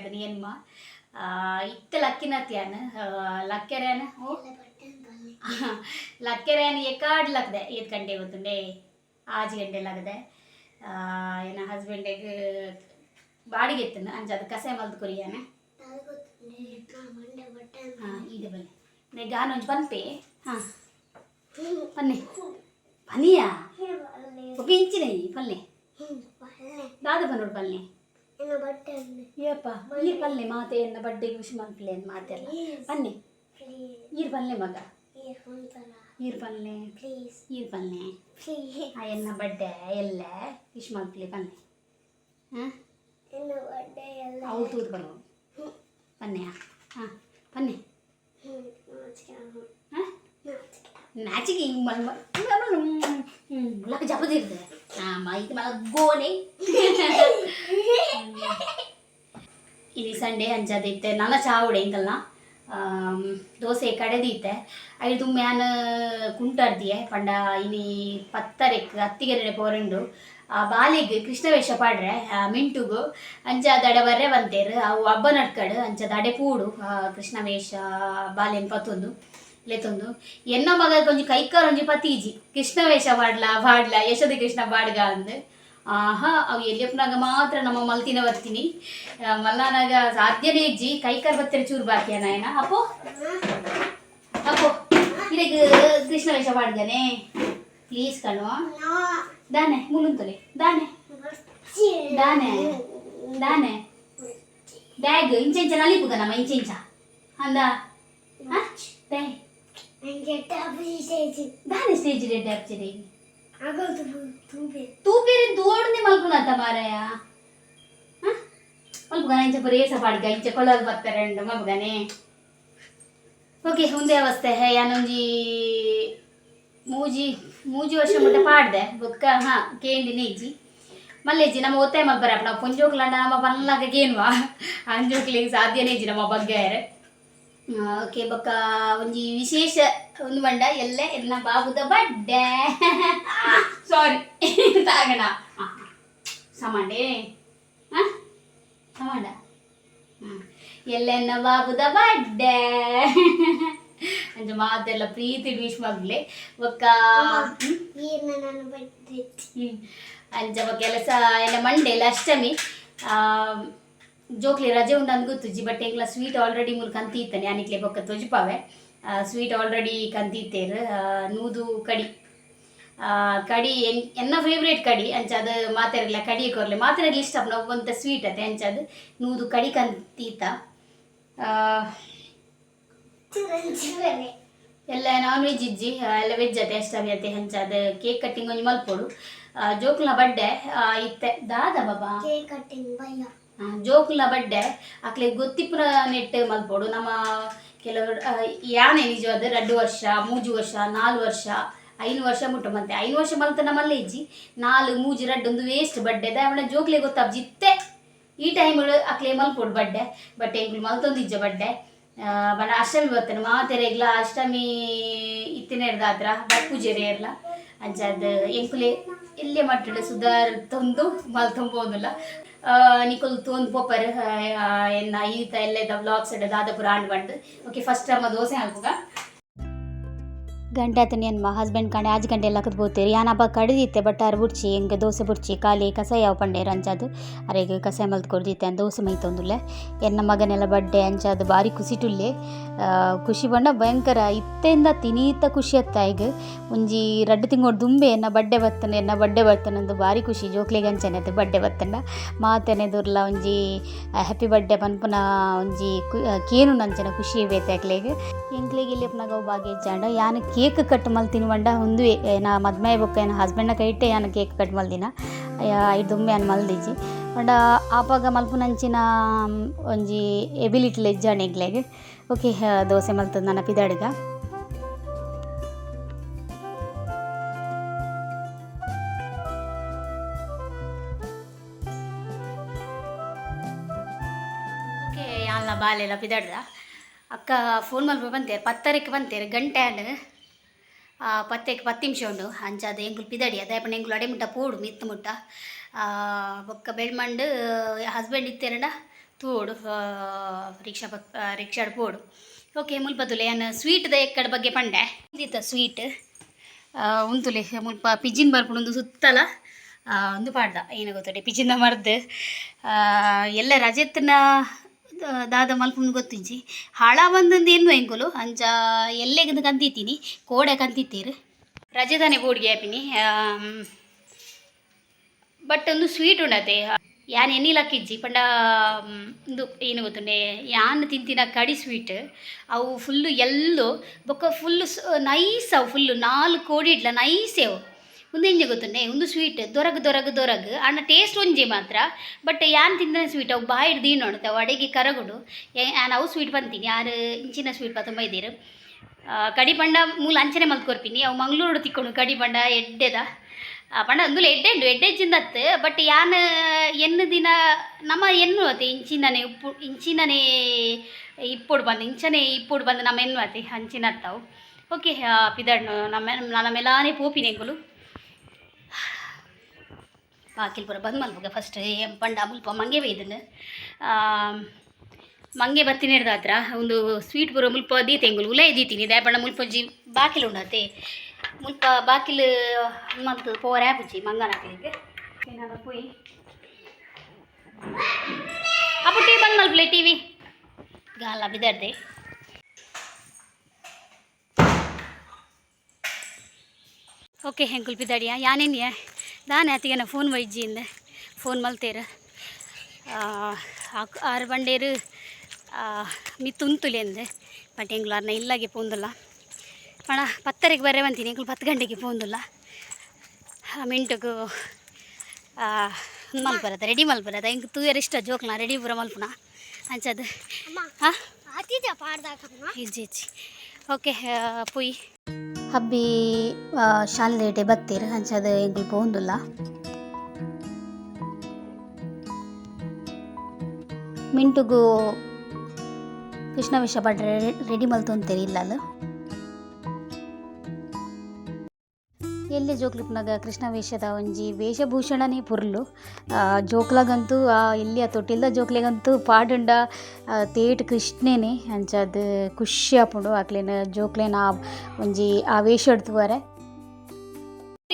Sunday ಗಂಟೆ ಆಯ್ತು ನೀನ್ಮ ಇತ್ತ ಲಕ್ಕಿನತ್ಯಾನ ಲಕ್ಕೆರೇನ ಓ ಲಕ್ಕೆರೇನ ಎಕಾಡ್ ಲಕ್ದೆ ಏತ್ ಗಂಟೆ ಗೊತ್ತುಂಡೆ ಆಜ್ ಗಂಟೆ ಲಗದೆ ಏನ ಹಸ್ಬೆಂಡಿಗೆ ಬಾಡಿಗೆ ಎತ್ತನ ಅಂಚ ಅದು ಕಸೆ ಮಲ್ದು ಕೊರಿಯಾನ ಹಾಂ ಇದೆ ಬನ್ನಿ ನೆ ಗಾನೊಂಜಿ ಪನ್ಪೆ ಹಾಂ ಪನ್ನೆ ಪನಿಯಾ ಒಬ್ಬ ಇಂಚಿನ ಪಲ್ಲೆ ದಾದ ಬನ್ನೋಡು ಪಲ್ಲೆ ಏಪ್ಪ ಈ ಪಲ್ಲೆ ಮಾತೆ ಎನ್ನ ಬಡ್ಡೆ ಖುಷಿ ಮಲ್ಪಲೆ ಅಂತ ಮಾತೆಲ್ಲ ಪನ್ನೆ ಈರ್ ಪಲ್ಲೆ ಮಗ ಈರ್ ಪಲ್ಲೆ ಈರ್ ಪಲ್ಲೆ ಆ ಎನ್ನ ಬಡ್ಡೆ ಎಲ್ಲ ಖುಷಿ ಮಲ್ಪಲೆ ಪಲ್ಲೆ ಹಾಂ ಅವು ತೂದು ಬರೋದು ಪನ್ನೆಯ ಹಾಂ ಪನ್ನೆ ಹಾಂ ನಾಚಿಗೆ ಹಿಂಗೆ ಮಲ್ ಲಕ್ಕ ಜಪದಿರ್ತದೆ ಹಾಂ ಇದು ಮಲ ಗೋನೆ ఇది ಸಂಡೆ ಅಂಜಾದಿತ್ತೆ ನನ್ನ ಚಾ ಉಡೆಂಗಲ್ಲ ದೋಸೆ ಕಡೆದಿತ್ತೆ. ಐದು ಮ್ಯಾನ್ ಕುಂಟರ್ದಿಯೆ. ಪಂಡ ಇನಿ ಪತ್ತರೆಕ್ ಹತ್ತಿಗೆರೆ ಪೋರಂಡು ಆ ಬಾಲಿಗೆ ಕೃಷ್ಣವೇಷ ಪಾಡ್ರೆ ಮಿಂಟುಗು. ಅಂಚ ದಡೆ ಬರ್ರೆ ಬಂತೇರು. ಅವು ಹಬ್ಬ ನಡ್ಕಡು ಅಂಚ ದಡೆ ಪೂಡು ಕೃಷ್ಣವೇಷ ಬಾಲೆನ್ ಪತ್ತೊಂದು ಲೆತ್ತೊಂದು ಎನ್ನ ಮಗ ಕೊಂಚ ಕೈಕಾರ ಒಂಜಿ ಪತೀಜಿ ಕೃಷ್ಣವೇಷ ಪಾಡ್ಲ ಪಾಡ್ಲ, ಯಶೋಧ ಕೃಷ್ಣ ಬಾಡ್ಗ ಅಂದ್. ಆಹಾ ಅವು ಎಲ್ಲಿಯಪ್ಪನಾಗ ಮಾತ್ರ ನಮ್ಮ ಮಲ್ತಿನ ಬರ್ತೀನಿ ಮಲ್ಲನಾಗ ಸಾಧ್ಯನೇ ಇಜ್ಜಿ ಕೈಕಾರ್ ಬತ್ತರೆ ಚೂರು ಬಾಕಿ ನಾಯನ ಅಪ್ಪೋ ಅಪ್ಪೋ ಇದಕ್ಕೆ ಕೃಷ್ಣ ವೇಷ ಪಾಡ್ದಾನೆ ಪ್ಲೀಸ್ ಕಣು ದಾನೆ ಮುಳುಂತಲೆ ದಾನೆ ದಾನೆ ದಾನೆ ಬ್ಯಾಗ್ ಇಂಚ ಇಂಚ ನಲಿಪುಗ ನಮ್ಮ ಇಂಚ ಇಂಚ ಅಂದ ದೇ ದಾನೆ ಸ್ಟೇಜ್ ರೆಡ್ ಆಪ್ಚರಿ ತೂಪೇರಿ ದೋಡ್ನೆ ಮಲ್ಪುನತ್ತ ಮಾರಾಯ ಮಲ್ಪುಗನ ಇಂಚ ಬರೇಸ ಪಾಡ್ಗ ಇಂಚ ಕೊಳಲ್ ಬರ್ತಾರೆ ಮಲ್ಪುಗನೆ ಓಕೆ ಒಂದೇ ಅವಸ್ಥೆ ಹೇ ಯಾನೊಂಜಿ ಮೂಜಿ ಮೂಜಿ ವರ್ಷ ಮುಟ್ಟ ಪಾಡ್ದೆ ಬೊಕ್ಕ ಹಾ ಕೇಂಡಿನ ಇಜ್ಜಿ ಮಲ್ಲೆಜ್ಜಿ ನಮ್ಮ ಒತ್ತಾಯ ಮಲ್ಪರ ನಾವು ಪುಂಜೋಕ್ಲಂಡ ನಮ್ಮ ಪಲ್ಲಾಗ ಕೇನ್ವಾ ಅಂಜೋಕ್ಲಿಗೆ ಸಾಧ್ಯನೇ ಇಜ್ಜಿ ನಮ್ಮ ಬಗ್ಗೆ ಓಕೆ ಬೊಕ್ಕ ಒಂಜಿ ವಿಶೇಷ ಒಂದು ಬಂಡ ಎಲ್ಲ ಎಲ್ಲ ಬಾಬುದ ಬಡ್ಡೆ ಸಾರಿ ತಾಗಣ ಸಮಂಡೆ ಹಾಂ ಸಮಂಡ ಹ್ಮ್. ಎಲ್ಲೆನ್ನ ಬಾಬುದ ಬಡ್ಡೆ ಅಂಚ ಮಾತೆಲ್ಲ ಪ್ರೀತಿ ವಿಶ್ ಮಗ್ಲೆ ಬೊಕ್ಕ ಹ್ಮ್. ಅಂಚ ಕೆಲಸ ಎಲ್ಲ ಮಂಡೆಲ್ಲ ಅಷ್ಟಮಿ ಆ, ಜೋಕ್ಲೆ ರಜೆ ಉಂಡು ಅಂದ್ ಗೊತ್ತುಜ್ಜಿ ಬಟ್ ಎಂಕ್ಲ ಸ್ವೀಟ್ ಆಲ್ರೆಡಿ ಮೂರು ಕಂತೀತ್ತಾನೆ ಅನಿಕ್ಲೆ ಬೊಕ್ಕ ತೊಜಿಪಾವೆ. ಸ್ವೀಟ್ ಆಲ್ರೆಡಿ ಕಂತೀತ್ತೇರು ನೂದು ಕಡಿ. ಕಡಿ ಎನ್ ಎನ್ನ ಫೇವ್ರೇಟ್ ಕಡಿ ಅಂಚ ಅದ ಮಾತಾಡಲ್ಲ ಕಡಿ ಕೊರ್ಲೆ ಮಾತಾಡಲಿ ಇಷ್ಟ ನಾವು ಒಂತ ಸ್ವೀಟ್ ಅತೆ ಅಂಚ ಅದು ನೂದು ಕಡಿ ಕಂತೀತ ಎಲ್ಲ ನಾನ್ ವೆಜ್ ಇಜ್ಜಿ ಎಲ್ಲ ವೆಜ್ ಅತೆ ಅಷ್ಟಮಿ ಅತೆ ಹಂಚ ಅದು ಕೇಕ್ ಕಟ್ಟಿಂಗ್ ಒಂಜಿ ಮಲ್ಪೊಡು. ಜೋಕ್ಲ ಬಡ್ಡೆ ಇತ್ತೆ. ದಾದ ಬಾಬಾ? ಆ, ಜೋಕುಲ ಬಡ್ಡೆ. ಅಕ್ಲೆ ಗೊತ್ತಿಪುರ ನೆಟ್ ಮಲ್ಪೋಡು. ನಮ್ಮ ಕೆಲವರು ಯಾನೆ ನಿಜವಾದ ಎರಡು ವರ್ಷ ಮೂಜು ವರ್ಷ ನಾಲ್ ವರ್ಷ ಐನು ವರ್ಷ ಮುಟ್ಟ ಮತ್ತೆ ಐನು ವರ್ಷ ಮಲ್ತ ನಮ್ಮಲ್ಲಿ ಇಜ್ಜಿ. ನಾಲ್ ಮೂಜು ಒಂದು ವೇಸ್ಟ್ ಬಡ್ಡೆ. ಅವಳ ಜೋಕ್ಲೆ ಗೊತ್ತಾಪ್ ಜಿತ್ತೆ. ಈ ಟೈಮ್ ಅಕ್ಲೆ ಮಲ್ಪೋಡು ಬಡ್ಡೆ. ಬಟ್ ಮಲ್ತೊಂದು ಇಜ್ಜ ಬಡ್ಡೆ. ಆ, ಬಣ ಅಷ್ಟಮಿ ಬರ್ತೇನೆ. ಮಾತೆರೆಗ್ಲ ಅಷ್ಟಮಿ ಇತ್ತಿನ ಹಿಡ್ದಾದ್ರ? ಬಟ್ ಪೂಜೆರೆ ಇರ್ಲ. ಅಂಚದ ಎಂಕುಲೆ ಇಲ್ಲೇ ಮಟ್ಟಡ ಸುಧಾರ ತಂದು ಮಲ್ ತುಂಬೋದಿಲ್ಲ ನಿಕುಲ್ ತೊಂದು ಪೋಪರ್ ಎನ್ನ, ಈತ ಎಲ್ಲ ಇದ್ದ ವ್ಲಾಗ್ಸ್ ಇಡ ದಾದಪುರ ಆಂಡ್ ಬಂಡು ಓಕೆ ಫಸ್ಟ್ ಅಮ್ಮ ದೋಸೆ ಹಾಕುಗ. ಗಂಟೆ ಆತನ ಏನು ಹಸ್ಬೆಂಡ್ ಕಂಡೆ ಆಜ್ ಗಂಟೆ ಎಲ್ಲ ಕದ್ಬೋತೀರಿ ಯಾನಪ್ಪ ಕಡಿದಿತ್ತೆ ಬಟ್ ಅರ್ ಬುಡ್ಚಿ, ಹೆಂಗೆ ದೋಸೆ ಬುಡ್ಚಿ, ಖಾಲಿ ಕಸ ಯಾವ ಪಂಡೆ ಅಂಚದು ಅರೆಗೆ ಕಸ ಮಲ್ತ್ ಕೊಡ್ದಿತ್ತೆ ಅಂತ ದೋಸೆ ಮೈ ತೊಂದುಲ್ಲೆ. ಎನ್ನ ಮಗನೆಲ್ಲ ಬಡ್ಡೆ ಅಂಜಾದು, ಭಾರಿ ಖುಷಿ ಟುಲ್ಲೆ. ಖುಷಿ ಬಣ್ಣ ಭಯಂಕರ, ಇತ್ತೆಯಿಂದ ತಿನೀತ ಖುಷಿ ಅತ್ತ ಈಗ. ಒಂಜಿ ರಡ್ಡು ತಿಂಗಳು ದುಂಬೆ, ಎನ್ನ ಬಡ್ಡೆ ಬರ್ತನೆ, ಎನ್ನ ಬಡ್ಡೆ ಬರ್ತನಂದು ಭಾರಿ ಖುಷಿ. ಜೋಕ್ಲಿಗೆ ಅಂಚನೆ ಅದು ಬಡ್ಡೆ ಬತ್ತಂಡ ಮಾತೆನೆ ದುರ್ಲ, ಒಂಜಿ ಹ್ಯಾಪಿ ಬಡ್ಡೆ ಪನ್ಪುನ ಒಂಜಿ ಕೇನು ನಂಚನ ಖುಷಿ ಬೇತೆ ಅಕ್ಲೆಗ್. ಎಂಕ್ಲೆಗೆ ಇಲ್ಲಿ ಅಪ್ನಾಗ ಅವು ಭಾಗ್ಯ ಇಜ್ಜಾಂಡ. ಯಾನ ಕೇಕ್ ಕಟ್ ಮಲ್ತಿನ ತಿನ್ವಂಡ ಒಂದು ನಾ ಮದ್ಮೆ ಬೊಕ್ಕ ಏನ ಹಸ್ಬೆಂಡ್ನ ಕೈಟೆ ಯಾನ ಕೇಕ್ ಕಟ್ ಮಲ್ದಿನ. ಐದು ದುಮ್ಮೆ ಅನ್ ಮಲ್ದಿಜ್ಜಿ. ಬಟ್ ಆಪಾಗ ಮಲ್ಪುನಂಚಿನ ಒಂಜಿ ಎಬಿಲಿಟಿ ಲೆಜ್ಜ ಎಂಕ್ಲೆಗ್ ಓಕೆ ದೋಸೆ ಮಲ್ತದ ನನ್ನ ಪಿದಾಡಿಗ ಬಾಲೆಲ್ಲ ಪಿದಾಡ್ದ? ಅಕ್ಕ, ಫೋನ್ ಮಲ್ಪ ಬಂತೇರು ಪತ್ತರಕ್ಕೆ ಬಂತೇರು ಗಂಟೆ ಅಂಡ್ ಎಂಗುಲು ಪಿದಡಿ ಅದ ಪಂಡ ಎಂಗುಲು ಅಡೆ ಮುಟ್ಟ ಪೋಡು ಮಿತ್ತು ಮುಟ್ಟ. ಆ, ಬೊಕ್ಕ ಬೆಳ್ಮಂಡು ಹಸ್ಬೆಂಡ್ ಇತ್ತೇರಡ ತೋಡು ರಿಕ್ಷಾ ಪತ್ ರಿಕ್ಷಾಡ್ ಪೋಡು. ಓಕೆ ಮುಲ್ಪದುಲೆ ಏನು ಸ್ವೀಟ್ದ ಎಕ್ಕಡ ಬಗ್ಗೆ ಪಂಡೆ? ಇದಿತ್ತ ಸ್ವೀಟ್ ಉಂತುಲೆ ಮುಲ್ಪ ಪಿಜಿನ್ ಬರ್ಪುಡು ಒಂದು ಸುತ್ತಲ ಒಂದು ಪಾಡ್ದ. ಏನು ಗೊತ್ತಡೆ ಪಿಜಿನ ಮರ್ದು. ಎಲ್ಲ ರಜೆತ್ನ ದಾದ ಮಲ್ಪುಂಡು ಗೊತ್ತಿಂಚಿ? ಹಾಳ ಬಂದಂದು ಏನು ಎಂಕುಲು ಅಂಚ ಎಲ್ಲೆಗಿಂದ ಕಂತಿತ್ತೀನಿ ಕೋಡೆ ಕಂತಿತ್ತೀರು ರಜೆದಾನೆ ಬೋಡ್ಗೆ ಆಪಿನಿ. ಬಟ್ ಒಂದು ಸ್ವೀಟ್ ಉಂಡತೆ ಯಾನ್ ಎಣ್ಣಿಲಕ್ಕಿಜ್ಜಿ ಪಂಡ ಇಂದು ಏನು ಗೊತ್ತುಂಡೆ? ಯಾನ್ ತಿಂತಿನ ಕಡಿ ಸ್ವೀಟ್. ಅವು ಫುಲ್ಲು ಎಲ್ಲೋ, ಬೊಕ್ಕ ಫುಲ್ಲು ನೈಸ್ ಅವು ಫುಲ್ಲು ನಾಲ್ಕು ಕೋಡಿ ಇಡ್ಲ ನೈಸ್ ಅವು. ಒಂದು ಎಂಜೆ ಗೊತ್ತುಂಡೆ ಒಂದು ಸ್ವೀಟ್ ದೊರಗು ದೊರಗು ದೊರಗು. ಅಣ್ಣ ಟೇಸ್ಟ್ ಒಂಜೆ ಮಾತ್ರ. ಬಟ್ ಯಾನ್ ತಿಂದ ಸ್ವೀಟ್ ಅವು ಬಾಯಿ ಹಿಡ್ದು ನೋಡುತ್ತೆ? ಅವು ಅಡಿಗೆ ಕರಗುಡು. ನಾವು ಸ್ವೀಟ್ ಬಂತೀನಿ ಯಾರು ಇಂಚಿನ ಸ್ವೀಟ್ ಪತ್ತ ಬೈದಿರು ಕಡಿ ಪಂಡ ಮೂಲ ಅಂಚನೆ ಮಲ್ಕೊರ್ಪಿನಿ ಅವು ಮಂಗ್ಳೂರು ತಿಕ್ಕೊಂಡು ಕಡಿ ಪಂಡ ಎಡ್ಡೆದ. ಪಂಡ ಅಂದುಲ ಎಡ್ಡೆ ಉಂಡು ಎಡ್ಡೆ ಚಿಂದತ್ ಬಟ್ ಯಾನ್ ಎನ್ನು ದಿನ, ನಮ್ಮ ಎನ್ನು ಅತಿ ಇಂಚಿನನೆ ಉಪ್ಪು, ಇಂಚಿನನೆ ಇಪ್ಪುಡು ಬಂದು, ಇಂಚನೆ ಇಪ್ಪುಡು ಬಂದು ನಮ್ಮ ಎನ್ನು ಅತಿ ಹಂಚಿನ ಅತ್ತಾವು ಓಕೆ ಪಿದಣ್ಣು, ನಮ್ಮ ಮೇಲಾನೆ ಪೋಪಿನೆಂಗುಲು. ಬಾಕಿಲ್ ಪೂರ ಬಂದ್ ಮಲ್ಪಗ ಫಸ್ಟ್ ಏನ್ ಪಂಡ ಮುಲ್ಪ ಮಂಗೆ ಬೈದನು ಮಂಗೆ ಬರ್ತೀನಿ ಹಿಡ್ದ ಹತ್ರ ಒಂದು ಸ್ವೀಟ್ ಪೂರ ಮುಲ್ಪ ದೀತೆಂಗುಲು ಉಲೇ ದೀತೀನಿ ದೇ ಪಂಡ ಮುಲ್ಪ ಒಂಜಿ ಬಾಕಿಲು ಉಂಡತೆ ಮುಲ್ಪ ಬಾಕಿಲು ಮಂತು ಪೋರ ಆಪುಜಿ ಮಂಗನ ಹಾಕ್ಲಿಕ್ಕೆ ಏನಾದ್ರು ಪೋಯಿ ಅಪ್ಪ ಟಿ ಬಂದ್ ಮಲ್ಪಲೆ ಟಿ ವಿ ಗಾಲ ಬಿದ್ದಾಡ್ದೆ ಓಕೆ ಹೆಂಗುಲ್ ಬಿದ್ದಾಡಿಯ ಯಾನೇನಿಯ ದಾನೆ ಅತಿಗೆನ ಫೋನ್ ವೈಜ್ಜಿಯಿಂದ ಫೋನ್ ಮಲ್ತೇರ. ಆರು ಬಂಡೇರು ಮಿತ್ತು ಉಂತುಲೆ ಅಂದೆ. ಬಟ್ ಎಂಗ್ಲು ಅರ್ನ ಇಲ್ಲಾಗೆ ಪೋಂದುಲ್ಲ. ಪಣ ಪತ್ತರೆಗೆ ಬರೇ ಬಂತೀನಿ. ಎಂಗ್ಳು ಪತ್ತು ಗಂಟೆಗೆ ಪೋಂದುಲ್ಲ. ಮಿಂಟುಗು ಮಲ್ಪರದ ರೆಡಿ ಮಲ್ಪರದ. ಹೆಂಗೆ ತೂಯರ್ ಇಷ್ಟ ಜೋಕ್ಲ ರೆಡಿ ಪೂರ ಮಲ್ಪುನ. ಅಂಚದು. ಹಾಂ ಇಜ್ಜಿ ಇಜ್ಜಿ. ಓಕೆ ಪುಯ್. ಹಬ್ಬಿ ಶಾಲೆ ಬತ್ತೀರ ಅಂಚದ ಎಂಗ್ಲು ಪೋಂದುಲ್ಲ ಮಿಂಟುಗೂ ಕೃಷ್ಣ ವಿಷ ಪಡ್ರೆ, ರೆಡಿ ಮಲ್ತೊಂತೇರಿ ಇಲ್ಲಲ್ಲ? ಎಲ್ಲಿ ಜೋಕ್ಲಿಪ್ನಾಗ ಕೃಷ್ಣ ವೇಷದ ಒಂಜಿ ವೇಷಭೂಷಣನೇ ಪುರ್ಲು. ಜೋಕ್ಲಾಗಂತೂ ಎಲ್ಲಿ ಆ ತೊಟ್ಟಿಲ್ದ ಜೋಕ್ಲೆಗಂತೂ ಪಾಡುಂಡ ತೇಟ್ ಕೃಷ್ಣನೇ. ಅಂಚದ್ ಖುಷಿ ಆಪುಂಡು ಆಕ್ಲೇನ ಜೋಕ್ಲೇನ ಆ ಒಂಜಿ ಆ ವೇಷ ಎಡ್ತುವರೆ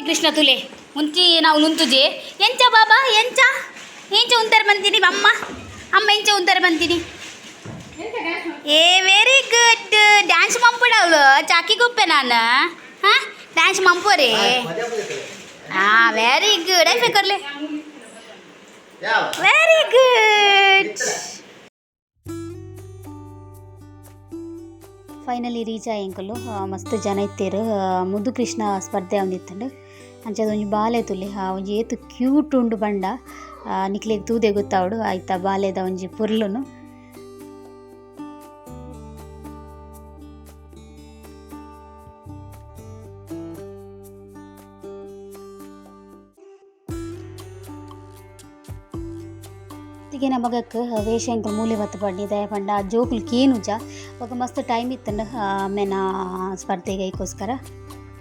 ಕೃಷ್ಣ ತುಲೆ, ಮುಂಚಿ ನಾವು ನುಂತುಜೆ. ಎಂಚ ಬಾಬಾ, ಎಂಚ? ಎಂಚ ಉಂತಾರೆ ಬಂತೀನಿ ಅಮ್ಮ ಅಮ್ಮ ಎಂಚ ಉಂತಾರೆ ಬಂತೀನಿ ಏ ವೆರಿ ಗುಡ್ ಡ್ಯಾನ್ಸ್ ಮಂಪುಡ ಅವಳು, ಚಾಕಿ ಗುಪ್ಪೆ ನಾನು? ಹಾಂ? ಡ್ಯಾನ್ಸ್ ಮಂಪೋರೆ ಹಾಂ ವೆರಿ ಗುಡ್ ಐ ಬೇಕರ್ಲಿ ವೆರಿ ಗುಡ್ ಫೈನಲಿ ರೀಚ್ ಆಯಂಕಲು ಮಸ್ತ್ ಜನ ಇತ್ತೇರು. ಮುದ್ದು ಕೃಷ್ಣ ಸ್ಪರ್ಧೆ ಅವನಿತ್ತಂಡು ಅಂಚದ ಒಂಜಿ ಬಾಲೆ ತುಲಿ. ಒಂಜಿ ಏತು ಕ್ಯೂಟ್ ಉಂಡು ಬಂಡ. ನಿಕ್ಲೆಗ್ ತೂದೆ ಗೊತ್ತಾವಡು. ಆಯ್ತಾ ಬಾಲೆದ ಒಂಜಿ ಪುರ್ಲುನು. ತಿಗೆ ನಮಗಕ್ಕೆ ಮೂಲೆ ಬತ್ತ ಪಡ್ಡಿ ದಯ ಪಂಡ, ಜೋಕುಲು ಕೇನುಜ ఒక ಮಸ್ತ್ ಟೈಮ್ ಇತ್ತಂಡ. ಆಮೇನ ಸ್ಪರ್ಧೆಗೆ ಐಕೋಸ್ಕರ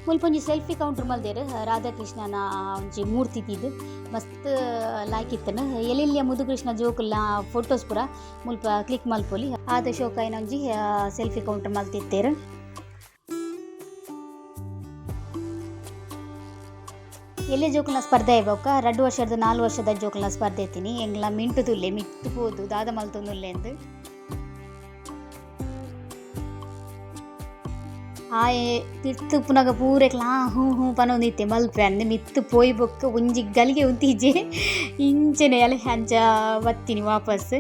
ಮುಲ್ಪ ಒಂಜಿ ಸೆಲ್ಫಿ ಕೌಂಟ್ರ್ ಮಲ್ದೇರು, ರಾಧಾಕೃಷ್ಣನ ಒಂಜಿ ಮೂರ್ತಿ ತಿದ್ದು ಮಸ್ತ್ ಲಾಯ್ಕ್ ಇತ್ತನ ಎಲ್ಲೆಲ್ಲಿಯ ಮುದುಕೃಷ್ಣ ಜೋಕುಲ್ನ ಫೋಟೋಸ್ ಪೂರ ಮುಲ್ಪ ಕ್ಲಿಕ್ ಮಲ್ಪೊಲಿ. ಆದ ಶೋಕಾಯಿನ ಒಂಜಿ ಸೆಲ್ಫಿ ಕೌಂಟ್ರ್ ಮಲ್ತಿತ್ತೇರು. ಎಲೆ ಜೋಕುಲ್ನ ಸ್ಪರ್ಧೆ ಇವಾಗ ಎರಡು ವರ್ಷದ ನಾಲ್ಕು ವರ್ಷದ ಜೋಕುಲ್ನ ಸ್ಪರ್ಧೆ ಇತ್ತೀನಿ ಎಂಗ್ಲ ಮಿಂಟು ತುಲ್ಲೆ ಮಿತ್ತು ಪೋದು, ದಾದ ಮಲ್ತೊಂದುಲ್ಲೆ ಎಂದು ಆಯೆ ತಿರ್ತು ಪುನಗ ಪೂರೆಕ್ಲ ಹ್ಞೂ ಹ್ಞೂ ಪನೊಂದಿತ್ತೆ ಮಲ್ಪೆ ಅಂದೆ ಮಿತ್ತು ಪೋಯ್ ಬೊಕ್ಕ ಒಂಜಿ ಗಲಿಗೆ ಉಂತಿಜೆ ಇಂಚನೆ ಅಲೆ ಹಂಚ ಬತ್ತೀನಿ ವಾಪಸ್.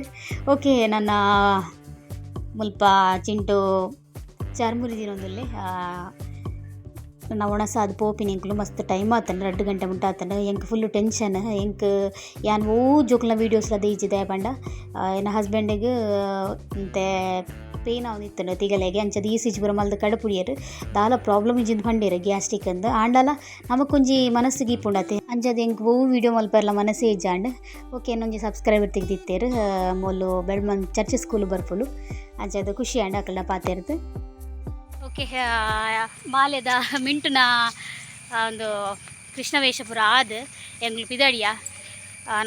ಓಕೆ, ನನ್ನ ಮುಲ್ಪ ಚಿಂಟು ಚರ್ಮುರಿ ನನ್ನ ಒಣಸಾದ ಪೋಪಿನ ಎಂಕ್ಲು ಮಸ್ತ್ ಟೈಮ್ ಆತಂಡ ಎರಡು ಗಂಟೆ ಮುಂಟ ಆತಂಡ ಎಂಕ್ ಫುಲ್ ಟೆನ್ಷನ್ ಎಂಕ್ ಯಾನ್ ಓ ಜೋಕ್ಲ ವೀಡಿಯೋಸ್ಲ ದೀಜಿದೆ ಪಂಡ ಎನ್ನ ಹಸ್ಬೆಂಡಿಗೆ ಮತ್ತೆ ಪೇನ್ ಅವನಿತ್ತಂಡ ತಿಗಲೆಗೆ ಅಂಚದ ಈ ಸಿಜ್ ಪೂರ ಮಲ್ದ ಕಡಪುಡಿಯರು, ದಾಲ ಪ್ರಾಬ್ಲಮ್ ಇಜಿಂದ ಪಂಡೇರು ಗ್ಯಾಸ್ಟ್ರಿಕ್ ಅಂದ. ಆಂಡಲ ನಮಕೊಂಜಿ ಮನಸ್ಸಿಗೆ ಇಪ್ಪುಂಡತೆ ಅಂಚದ ಎಂಕ್ ಓ ವೀಡಿಯೋ ಮಲ್ಪರ್ಲ ಮನಸ್ಸೇ ಇಜ್ಜಾಂಡ್. ಓಕೆ, ಇನ್ನೊಂಜಿ ಸಬ್ಸ್ಕ್ರೈಬರ್ ತೆಗ್ದಿತ್ತೇರು ಮೊಲ್ಲು ಬೆಳ್ಮನ್ ಚರ್ಚ್ ಸ್ಕೂಲ್ ಬರ್ಪುಲು ಅಂಚದ ಖುಷಿ ಆಂಡ್ ಅಕಲ್ನ ಪಾತೆರ್ದು. ಓಕೆ ಬಾಲ್ಯದ ಮಿಂಟುನ ಒಂದು ಕೃಷ್ಣ ವೇಷಪುರ ಆದ ಎಂಗ್ಲು ಪಿದಡಿಯ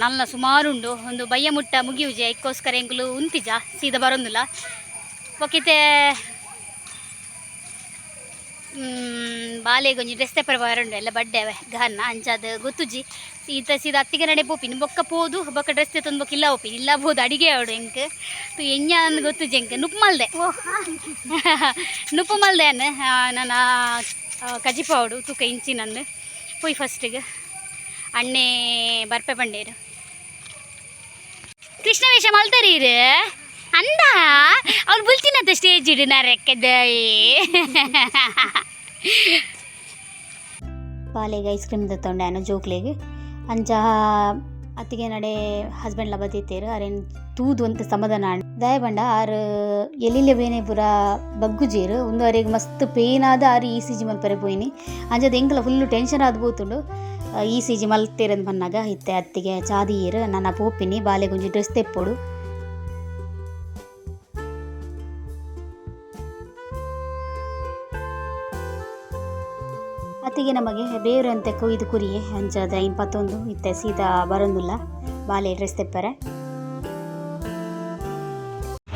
ನಲ್ಲ ಸುಮಾರುಂಡು ಒಂದು ಬಯ್ಯ ಮುಟ್ಟ ಮುಗಿಯುಜೆ, ಇಕ್ಕೋಸ್ಕರ ಎಂಗ್ಲು ಉಂತಿಜ, ಸೀದ ಬರೋಂದಿಲ್ಲ. ಒಕ್ಕಿತೆ ಬಾಲೆಗೆ ಒಂಜಿ ಡ್ರೆಸ್ ತೆಪ್ಪರ ಬರೋಂಡು ಎಲ್ಲ ಬಡ್ಡೆ ಗಹನ್ನ ಅಂಚಾದ ಗೊತ್ತುಜಿ. ಈತ ಸೀದ ಅತ್ತಿಗೆ ನಡೆ ಪೋಪಿನ ಬೊಕ್ಕ ಪೋದು ಬೊಕ್ಕ ಡ್ರೆಸ್ ತಂದು ಬೊಕ್ಕ ಇಲ್ಲ ಹೋಪಿ ಇಲ್ಲ ಬೋದು ಅಡಿಗೆ ಅವಡು ಎಂಕ್. ತು ಎಂಜ ಅಂದ್ ಗೊತ್ತುಜಿ ಎಂಕ್ ನುಪ್ಪು ಮಲ್ದೆ. ನುಪ್ಪು ಮಲ್ದೆ ಅನ್ನ ನನ್ನ ತುಕ ತೂಕ ನನ್ನ ಪೋಯ್ ಫಸ್ಟಿಗೆ ಅಣ್ಣೆ ಬರ್ಪೆ ಬಂಡೇರು. ಕೃಷ್ಣ ವೇಷ ಮಲ್ತರೀರು ಅಂದ? ಅವ್ನು ಬುಲ್ತಿನಂತ ಸ್ಟೇಜ್ ಇಡು ನರಕ್ಕದ ಪಾಲೆಗೆ ಐಸ್ ಕ್ರೀಮ್ ತೊಂಡೆ ಅನ್ನೋ ಜೋಕ್ಲೆಗೆ. ಅಂಚ ಅತ್ತಿಗೆ ನಡೆ ಹಸ್ಬೆಂಡ್ಲ ಬತ್ತಿತ್ತೇರು, ಅರೇನ್ ತೂದು ಅಂತ ಸಮಾಧಾನ ದಯ ಬಂಡ, ಆರ್ ಎಲ್ಲಿಲೆ ಬೇನೆ ಪೂರ ಬಗ್ಗುಜೇರು ಒಂದು ಅರೆಗೆ ಮಸ್ತ್ ಪೇನ್ ಆದ ಆರು ಇ ಸಿ ಜಿ ಮಲ್ಪರೆ ಪೋಯಿನಿ. ಅಂಜದ ಎಂಕಲ ಫುಲ್ಲು ಟೆನ್ಷನ್ ಆದ್ ಬೋತುಂಡು. ಇ ಸಿ ಜಿ ಮಲ್ತೇರಂತ ಬಂದಾಗ ಇತ್ತೆ ಅತ್ತಿಗೆ ಚಾದಿಯರು, ನನ್ನ ಪೋಪಿನಿ ಬಾಲೆ ಗುಂಜಿ ಡ್ರೆಸ್ ತೆಪ್ಪೋಡು. ಅತ್ತಿಗೆ ನಮಗೆ ಬೇರೆ ಅಂತ ಕೊಯ್ದು ಕುರಿ ಅಂಚದ ಇಪ್ಪತ್ತೊಂದು ಇತ್ತೆ ಸೀದಾ ಬರೋಂದಿಲ್ಲ. ಬಾಲೆ ಡ್ರೆಸ್ ತೆಪ್ಪರೆ.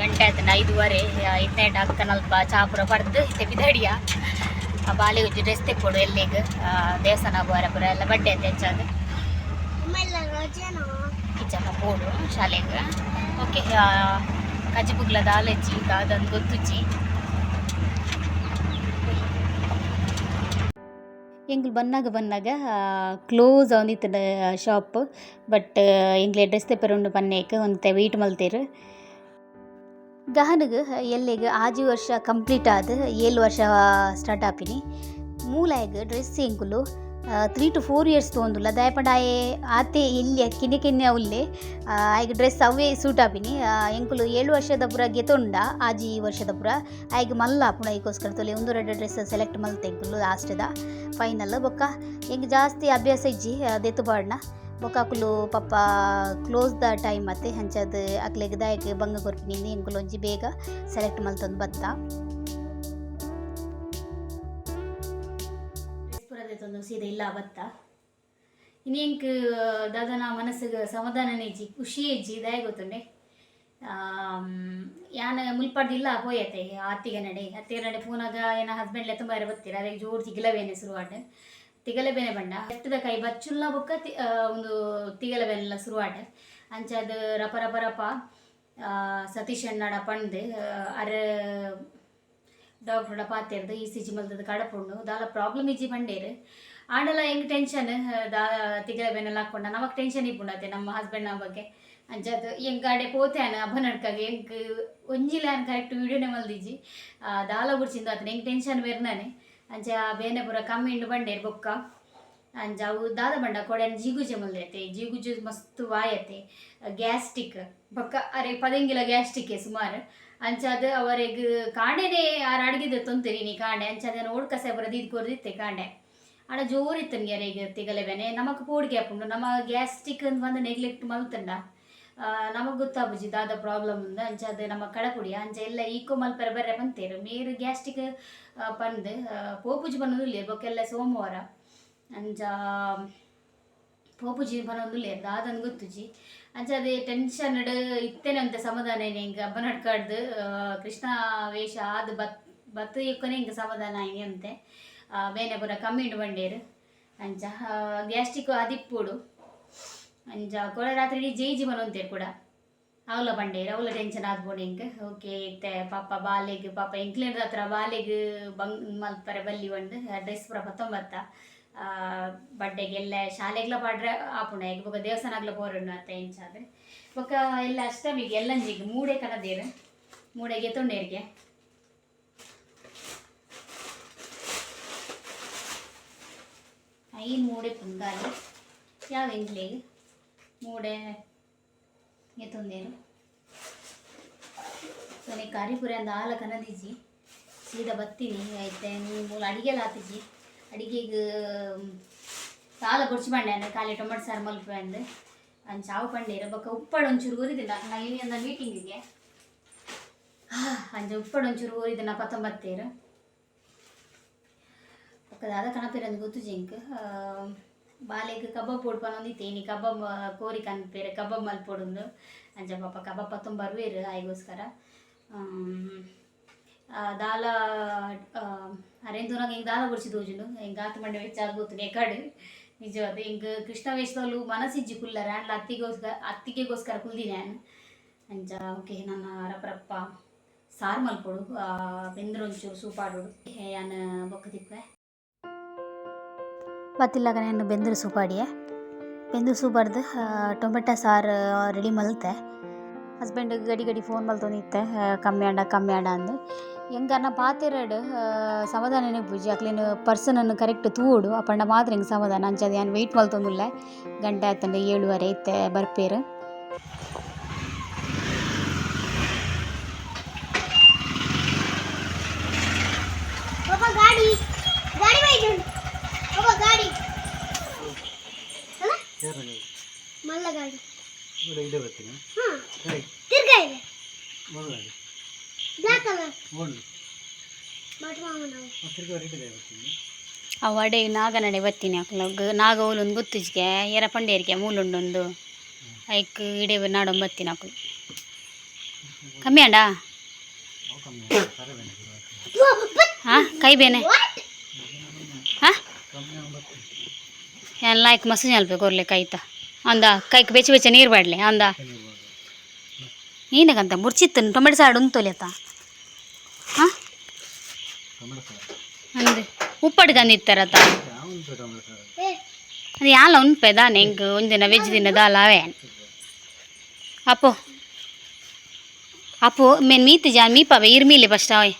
ಗಂಟೆ ಆತನ ಐದುವರೆ ಇತ್ತೆ ಅಕ್ಕ ನಲ್ಪ ಚಾಪುರ ಪಡ್ದು ಇತ್ತೆ ಬಿದಡಿಯ. ಆ ಬಾಲೆ ಉಜ್ಜು ಡ್ರೆಸ್ ತೆಪ್ಪಡು ಎಲ್ಲಿಗೆ? ದೇವಸ್ಥಾನ ಬರ ಬರ ಎಲ್ಲ ಬಡ್ಡೆ ಅಂತ ಹೆಚ್ಚಾದ ಕಿಚನ್ ಪೋಡು ಶಾಲೆಗೆ. ಓಕೆ ಕಜಿಬುಗ್ಲ ಆಲಚ್ಚಿ ಅದೊಂದು ಗೊತ್ತುಜ್ಜಿ ಎಂಗ್ಲು ಬನ್ನಾಗ ಬನ್ನಾಗ ಕ್ಲೋಸ್ ಆಂದಿತ್ತದ ಶಾಪ್ ಬಟ್ ಎಂಗ್ಲೆ ಡ್ರೆಸ್ ತೆಪ್ಪರುಂಡು ಪನ್ನೇಕ್ ಒಂತೆ ವೆಯ್ಟ್ ಮಲ್ತೇರು. ಗಹನಗ, ಎಲ್ಲಿಗೆ ಆಜಿ ವರ್ಷ ಕಂಪ್ಲೀಟ್ ಆದ, ಏಳು ವರ್ಷ ಸ್ಟಾರ್ಟ್ ಆಪಿನಿ. ಮೂಲಾಯಗ ಡ್ರೆಸ್ ಎಂಕುಲು ತ್ರೀ ಟು ಫೋರ್ ಇಯರ್ಸ್ ತೊಂದುಲ್ಲ ದಯಪಂಡ ಆಯೆ ಆತೆ, ಇಲ್ಲಿ, ಕಿನ್ನೆ ಕಿನ್ನೆ ಉಲ್ಲೆ ಆಯ್ಕ ಡ್ರೆಸ್ ಅವೇ ಸೂಟ್ ಆಪಿನಿ ಎಂಕುಲು ಏಳು ವರ್ಷದ ಪುರ ಗೆತೊಂಡ ಆಜಿ ವರ್ಷದ ಪುರ. ಆಯ್ಕ ಮಲ್ಲ ಆಪುಣ ಈಗೋಸ್ಕರ ತೊಲೆ. ಒಂದು, ಎರಡು ಡ್ರೆಸ್ ಸೆಲೆಕ್ಟ್ ಮಲ್ತೆ ಎಂಕುಲು ಲಾಸ್ಟ್ದ. ಫೈನಲ್ ಬೊಕ್ಕ. ಹೆಂಗೆ ಜಾಸ್ತಿ ಅಭ್ಯಾಸ ಇಜ್ಜಿ ದೆತ್ತು ಪಾಡ್ನ ಬೊಕ್ಕ ಅಕುಲು ಪಪ್ಪ ಕ್ಲೋಸ್ ದ ಟೈಮ್ ಮತ್ತೆ ಹಂಚದ ಅಕ್ಲೆಗ್ ದಾಯಕ್ ಬಂಗ ಕೊರ್ಪಿನಿ. ಎಂಕುಲು ಒಂಜಿ ಬೇಗ ಸೆಲೆಕ್ಟ್ ಮಲ್ತೊಂದು ಬತ್ತ. ಸೀದಾ ಇಲ್ಲ ಇನ್ನು ಎಂಕ್ ದಾದನ ಮನಸ್ಸಿಗೆ ಸಮಾಧಾನ ಇಜ್ಜಿ ಖುಷಿ ಇಜ್ಜಿ ದಯ ಗೊತ್ತುಂಡೆ? ಯಾನ ಮುಲ್ಪಾಡ್ದಿಲ್ಲ ಪೋಯತೆ ಅತ್ತಿಗೆ ನಡೆ ಅತ್ತಿಗೆ ನಡೆ ಪೂನಾಗ ಏನ ಹಸ್ಬೆಂಡ್ಲೆ ತುಂಬ ಅರೆ ಅದಕ್ಕೆ ಜೋರು ಶುರು ಆಡ್ ತಿಗಲಬೇನೆ ಬಣ್ಣ ಎತ್ತದ ಕೈ ಬಚ್ಚುಲ್ಲ ಬೊಕ್ಕ ಒಂದು ತಿಗಲಬೇನೆಲ್ಲ ಅಂಚೆ ಅಂಚದ ರಪ ರಪ ರಪ ಸತೀಶ್ ಅಣ್ಣಡ ಪಣ್ದೆ ಅರ ಡಾಕ್ಟ್ರ ಪಾತೆರ್ದು ಇ ಸಿ ಜಿ ಮಲ್ದದ ಕಡಪುಂಡು ದಾಲ ಪ್ರಾಬ್ಲಮ್ ಇಜ್ಜಿ ಬಂಡೇರು. ಆಂಡಲ ಹೆಂಗೆ ಟೆನ್ಷನ್ ದಾ ತಿಗಲ ಬೆನ್ನೆಲ್ಲ ಹಾಕೊಂಡ, ನಮಗೆ ಟೆನ್ಷನ್ ಇಪ್ಪುಂಡತೆ ನಮ್ಮ ಹಸ್ಬೆಂಡ್ನ ಬಗ್ಗೆ. ಅಂಚದು ಎಂಗ್ ಗಾಡೆ ಪೋತೆನ ಅಬ್ಬ ನಡ್ಕಾಗೆ ಎಂಕ್ ಒಂಜಿಲ್ಲ ಅನ್ ಕರೆಕ್ಟ್ ವೀಡಿಯೋನೇ ಮಲ್ದಿಜ್ಜಿ. ದಾಲ ಬುಡ್ಸಿಂದು ಆತನ, ಹೆಂಗ್ ಟೆನ್ಷನ್ ಬೇರ್ನಾನೆ ಅಂಜ ಬೇನೆ ಪೂರ ಕಮ್ಮಿ ಇಂಡು ಬಂಡೇರ್ ಬೊಕ್ಕ. ಅಂಜ, ಅವು ದಾದ ಬಂಡ ಕೊಡೆನ್ ಜಿಗುಜೆ ಮಲ್ದೈತೆ ಜಿಗುಜು ಮಸ್ತ್ ವಾಯತೆ ಗ್ಯಾಸ್ಟಿಕ್, ಬೊಕ್ಕ, ಅರೆ ಪದಂಗಿಲ ಗ್ಯಾಸ್ಟಿಕ್ ಸುಮಾರು. ಅಂಚಾದ ಅವರಿಗೆ ಕಾಂಡೆನೆ ಯಾರು ಅಡಿಗೆದ ತೊಂತೀರಿ ನೀ ಕಾಂಡೆ. ಅಂಚಾದ ಓಡ್ಕಸೆ ಬರದು ಇದು ಕೊರ್ದಿತ್ತೆ ಕಾಂಡೆ. ಜೋರಿತ್ತು ಯಾರಿಗೆ ತಿಗಲೆ ಬೆನೆ ನಮಕ್ ಪೋಡಿಗೆ ಹಾಕೊಂಡು ನಮ್ಮ ಗ್ಯಾಸ್ಟಿಕ್ ಬಂದು ನೆಗ್ಲೆಕ್ಟ್ ಮಲ್ತಂಡ. ನಮಗೆ ಗೊತ್ತಾಬುಜಿ ದಾದ ಪ್ರಾಬ್ಲಮ್ ಉಂದ ಅಂಚಾದ ನಮ್ಮ ಕಡಪುಡಿ, ಅಂಚ ಎಲ್ಲ ಈಕೋ ಮಲ್ಪರ ಬರ್ರೆ ಬಂತೇರು. ಮೇರು ಗ್ಯಾಸ್ಟಿಕ್ ಪಂದ್ ಪೋಪುಜಿ ಇಲ್ಲ ಬೊಕ್ಕೆಲ್ಲ ಸೋಮವಾರ. ಅಂಚ, ಪೋಪುಜಿ ಬನ್ನೋದು ಇಲ್ಲ ದಾದನ್ ಗೊತ್ತುಜಿ ಅಂಚ ಅದೇ ಟೆನ್ಷನ್ ಇತ್ತೇನೆ ಅಂತ ಸಮಾಧಾನ ಹಿಂಗ ಹಬ್ಬ ನಡ್ಕಾಡ್ದು ಕೃಷ್ಣ ವೇಷ ಆದ್ ಬತ್, ಬತ್ತು ಇಕ್ಕನೆ ಹಿಂಗೆ ಸಮಾಧಾನ ಅಂತೆ. ಬೇನೆ ಪೂರ ಕಮ್ಮಿ ಇಂಡು ಬಂಡೇರು. ಅಂಚ ಗ್ಯಾಸ್ಟಿಕ್ ಅದಿಪ್ಪುಡು ಅಂಚ ಕೊಳ ರಾತ್ರಿ ಇಡೀ ಜೇಜಿ ಬನೊಂತೇರು ಕೂಡ. ಅವಲ ಬಂಡೇರು, ಅವಲ ಟೆನ್ಷನ್ ಆದ್ಬೋಡು ಹಿಂಗೆ ಓಕೆ ಇತ್ತೆ ಪಾಪ ಬಾಲೆಗ್, ಪಾಪ ಎಂಕ್ಲೇರ್ ಹತ್ರ ಬಾಲೆಗ್ ಬಂಗ್, ಮಲ್ಪರೆ ಬಲ್ಲಿ ಒಂದು ಡ್ರೆಸ್ ಪೂರ ಪತ್ತೊಂಬತ್ತ ಬಡ್ಡೆಗೆ ಎಲ್ಲ ಶಾಲೆಗ್ಲ ಪಾಡ್ರೆ ಆಪುಣ, ಈಗ ಬೊಕ ದೇವಸ್ಥಾನಗ್ಲ ಪೋರಣ್ಣು ಅತ್ತ ಎಂಚಾದ್ರೆ ಬೊಕ ಎಲ್ಲ ಅಷ್ಟಮಿಗೆ, ಎಲ್ಲಂಜಿಗೆ ಮೂಡೆ ಕನದೇರು ಮೂಡೆಗೆ ತೊಂಡೇರಿಗೆ. ಐನ್ ಮೂಡೆ ಪುಂಗಾಲಿ ಯಾವ ಎಂಗ್ಲಿಗೆ ಮೂಡೆ. ಎತ್ತೊಂದೇರು ಸೊನೆ ಕಾರಿಪುರಿ ಅಂದ ಆಲ ಕನದಿಜಿ ಸೀದಾ ಬತ್ತೀನಿ, ಆಯ್ತೆ? ನೀವು ಅಡಿಗೆಲ್ಲ ಆತಿಜಿ ಅಡಿಗೆಗೆ ಸಾಲ ಕೊಡ್ಚಿ ಬಂಡೆ ಅಂದ್ರೆ ಖಾಲಿ ಟೊಮೆಟೊ ಸಾರು ಮಲ್ಪ ಅಂದ್ರೆ ಅಂದ್ ಚಾವು ಪಂಡೆ ಬೊಕ್ಕ ಉಪ್ಪಡು ಒಂಚೂರು ಊರಿದಿಲ್ಲ ನಾ ಇಲ್ಲಿ ಅಂದ ಮೀಟಿಂಗಿಗೆ ಅಂಜ ಉಪ್ಪಡು ಒಂಚೂರು ಊರಿದ ನಾ ಪತ್ತೊಂಬತ್ತೇರು ಬೊಕ್ಕದಾದ ಕಣಪೇರಂದು ಗೊತ್ತು ಜಿಂಕ್ ಬಾಲೆಗ್ ಕಬಾಬ್ ಪೋಡ್ಪನೊಂದಿತ್ತೆ ಇನಿ ಕಬಾಬ್ ಕೋರಿ ಕನ್ಪೇರೆ ಕಬಾಬ್ ಮಲ್ಪೊಡುಂದು ಅಂಚ ಪಾಪ ಕಬಾಬ್ ಪತ್ತೊಂದು ಬರ್ವೇರು ಆಯ್ಗೋಸ್ಕರ ಆಮ್, ಆ, ದಾಲ ಅರೆಂದುನಾಗ ಹಿಂಗೆ ದಾಲ ಬುಡ್ಸಿ ತೋಜುಂಡು ಹಿಂಗೆ ಗಾತು ಮಂಡೆ ವೆಚ್ಚ ಆಗೋತು ಎಕಡು ನಿಜವಾದ ಹಿಂಗೆ ಕೃಷ್ಣ ವೇಷದಲ್ಲೂ ಮನಸ್ಸಿಜ್ಜಿ ಕುಲ್ಲರ ಅಂಡ್ಲ ಅತ್ತಿಗೋಸ್ಕರ ಅತ್ತಿಗೆಗೋಸ್ಕರ ಕುಲ್ದಿನಿ ನಾನು ಅಂಚ ಓಕೆ ನನ್ನ ರಪ್ಪ ಸಾರು ಮಲ್ಪೊಡು ಬೆಂದ್ರೊಂಚೂರು ಸೂಪಾಡೋಡು ನಾನು ಬೊಕ್ಕ ತಿಪ್ಪೆ ಬತ್ತಿಲ್ಲಾಗ ನಾನು ಬೆಂದ್ರ ಸೂಪಾಡಿಯೆ ಬೆಂದು ಸೂಪಾಡ್ದು ಟೊಮೆಟೊ ಸಾರು ರೆಡಿ ಮಲ್ತೆ. ಹಸ್ಬೆಂಡ್ ಗಡಿ ಗಡಿ ಫೋನ್ ಮಲ್ತೊಂದಿತ್ತೆ ಕಮ್ಮಿ ಆಂಡ ಕಮ್ಮಿ ಆಂಡ ಅಂದು. ಹೆಂಗನ್ನ ಪಾತೆರಡು ಸಮಾಧಾನನೇ ಪೂಜೆ. ಅಕ್ಲೇನು ಪರ್ಸನನ್ನು ಕರೆಕ್ಟ್ ತೂಡು ಅಪ್ಪಂಡ ಮಾತ್ರ ಹೆಂಗೆ ಸಮಾಧಾನ. ಅಂಚದು ಏನು ವೆಯ್ಟ್ ಮಲ್ತೊಂದಿಲ್ಲ ಗಂಟೆ ಆಯ್ತಂಡೆ ಏಳುವರೆ ಐತೆ, ಬರ್ಪೇರು ಬಾಬಾ ಗಾಡಿ ಗಾಡಿ ಬೈದು ಬಾಬಾ ಗಾಡಿ ಮಲ್ಲಗಾಡಿ ಇದೆ ಮಾಮನ ಅವಡೆ ನಾಗನಡೆ ಬತ್ತೀನಿ ನಾಗ ಹೋಲೊಂದು ಗೊತ್ತಿಜ್ಗೆ ಎರ ಪಂಡೇರಿಗೆ ಮೂಲುಂಡೊಂದು ಐಕ್ ಇಡೇ ನಾಡೊಂದು ಬತ್ತೀನಿ ಕಮ್ಮಿ ಅಂಡಾ ಹಾ ಕೈ ಬೇನೆ ಎಲ್ಲ ಐಕ್ ಮಸು ಜಲ್ಪೆ ಕೊರ್ಲೆ ಕೈತ? ಅಂದ, ಕೈಕ್ ಬೆಚ್ಚ ಬೆಚ್ಚ ನೀರು ಬಾಡ್ಲೆ, ಅಂದ. ಇರ್ಬೋದು ನೀನಗಂತ ಮುರ್ಚಿತ್ತು ಟೊಮೆಟೊ ಸಾಡು ಉಂತೊಲೆತ ಹಾಂ? ಟೊಮೆಟೊ ಸಾರು ಅಂದೆ ಉಪ್ಪಟ್ಟು ಗಂದಿತ್ತಾರತ ಯಾವ ಉಂಟು ಟೊಮೆಟೊ ಸಾರು ಏ ಅದು ಯಾಲ ಉಂಪೆ ದಾನೆ ಹೆಂಗೆ? ಒಂದಿನ ವೆಜ್ ದಿನ ದಾಲ ಅವೇ? ಅಪ್ಪು ಅಪ್ಪು, ಮೇನ್ ಮೀತು ಜಾ ಮೀಪವೆ ಇರ್ಮೀಲೆ ಫಸ್ಟ್ ಅವೇ.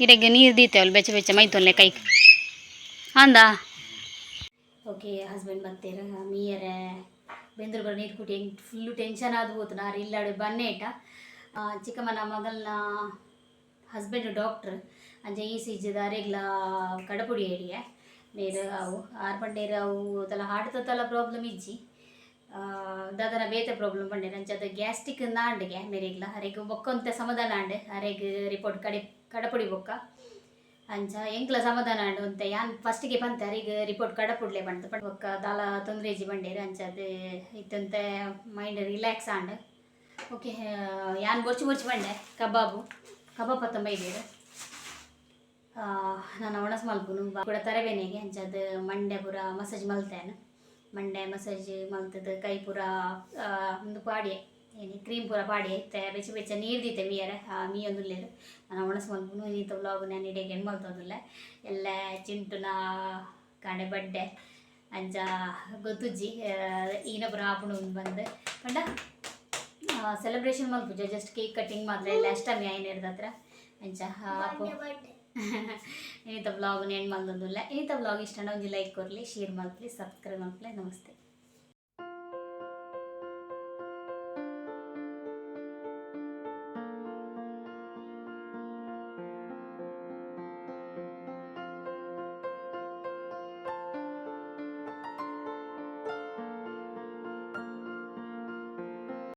ಇರೆಗೆ ನೀರು ದೀತೇವಲ್ಲ ಬೆಚ್ಚ ಬೆಚ್ಚ ಮೈತೊಲ್ಲೆ ಕೈ ಅಂದ ಓಕೆ ಹಸ್ಬೆಂಡ್ ಬರ್ತೀರ ಮೀಯರೆ ಬೆಂದ್ರು ಬರೋ ನೀರು ಕುಟಿ ಹೆಂಗೆ ಫುಲ್ಲು ಟೆನ್ಷನ್ ಆದ್ ಹೋತು ನಾರು ಇಲ್ಲಾಡು ಬನ್ನೇಟ ಚಿಕ್ಕಮ್ಮನ ಮಗಲ್ನ ಹಸ್ಬೆಂಡ್ ಡಾಕ್ಟ್ರ್ ಅಂಜೆ ಈ ಸಿಜ್ಜದ ಅರೆಗ್ಲ ಕಡಪುಡಿ ಏರಿಯೆ ನೀರು, ಅವು, ಆರು ಪಂಡೇರು ಅವು ತಲ ಹಾರ್ಟ್ ತಲ ಪ್ರಾಬ್ಲಮ್ ಇಜ್ಜಿ ದಾದನ ಬೇತೆ ಪ್ರಾಬ್ಲಮ್ ಪಂಡೆ ಅಂಚೆ ಅದು ಗ್ಯಾಸ್ಟಿಕ್ ನಾಂಡ್ಗೆ ಮೇರೆಗ್ಲ ಅರೆಗ್ ಬೊಕ್ಕೊಂತ ಸಮಾಧಾನ ಆಂಡ್, ಅರೆಗ್ ರಿಪೋರ್ಟ್ ಕಡೆ, ಕಡಪುಡಿ ಬೊಕ್ಕ. ಅಂಚ ಎಂಕ್ಲ ಸಮಾಧಾನ ಆಂಡ್ ಅಂತ ಯಾನ್ ಫಸ್ಟ್ಗೆ ಬಂತೆ ಅರಿಗ ರಿಪೋರ್ಟ್ ಕಡಪುಡ್ಲೆ ಬಂತು. ಪಟ್ ಬೊಕ್ಕ ದಾಲ ತೊಂದ್ರೆಜಿ ಬಂಡೇರು ಅಂಚ ಅದು ಇತ್ತಂತ ಮೈಂಡ್ ರಿಲ್ಯಾಕ್ಸ್ ಆಂಡ್ ಓಕೆ ಯಾನ್ ಬೊರ್ಚಿ ಬೊರ್ಚಿ ಬಂಡೆ ಕಬಾಬು. ಕಬಾಬ್ ಪತ್ತೊಂಬೈದೇರು ನಾನು ಒಣಸ್ ಮಲ್ಪುನು ಕೂಡ ತರಬೇನೆಗೆ ಅಂಚದು ಮಂಡೆ ಪೂರ ಮಸಾಜ್ ಮಲ್ತೇನೆ. ಮಂಡೆ ಮಸಾಜ್ ಮಲ್ತದ ಕೈ ಪೂರ ಆ, ಒಂದು ಪಾಡಿ ಏನು ಕ್ರೀಮ್ ಪೂರ ಪಾಡಿ ಐತೆ ಬೆಚ್ಚ ಬೆಚ್ಚ ನೀರು ದೀತೆ ಮೀರ ಮೀ ಒಂದು ಲೇರು ನಾನು ಒಣಸ್ ಮಲ್ಪುನು ನೀತ ಬ್ಲಾಗ್ ನಾನು ಇಡೀಗೆ ಗೆಣ್ ಮಲ್ತೊಂದಿಲ್ಲ ಎಲ್ಲ ಚಿಂಟುನ ಕಾಣೆ ಬಡ್ಡೆ ಅಂಜ ಗೊತ್ತುಜ್ಜಿ ಪೂರ ಆಪುಣ ಬಂದು. ಕಂಡ ಸೆಲೆಬ್ರೇಷನ್ ಮಲ್ಪುಜ ಜಸ್ಟ್ ಕೇಕ್ ಕಟ್ಟಿಂಗ್ ಮಾತ್ರ ಇಲ್ಲ ಅಷ್ಟಮಿ ಆಯ್ನ ಹತ್ರ. ಅಂಜ ಇನ್ನಿತ ಬ್ಲಾಗ್ ಎಂಡ್ ಮಲ್ದೊಂದಿಲ್ಲ ಇನ್ನಿತ ಬ್ಲಾಗ್ ಇಷ್ಟ ಒಂದು ಲೈಕ್ ಕೊರಲಿ ಶೇರ್ ಮಾಡ್ಲಿ ಸಬ್ಸ್ಕ್ರೈಬ್ ಮಾಡ್ಲಿ ನಮಸ್ತೆ.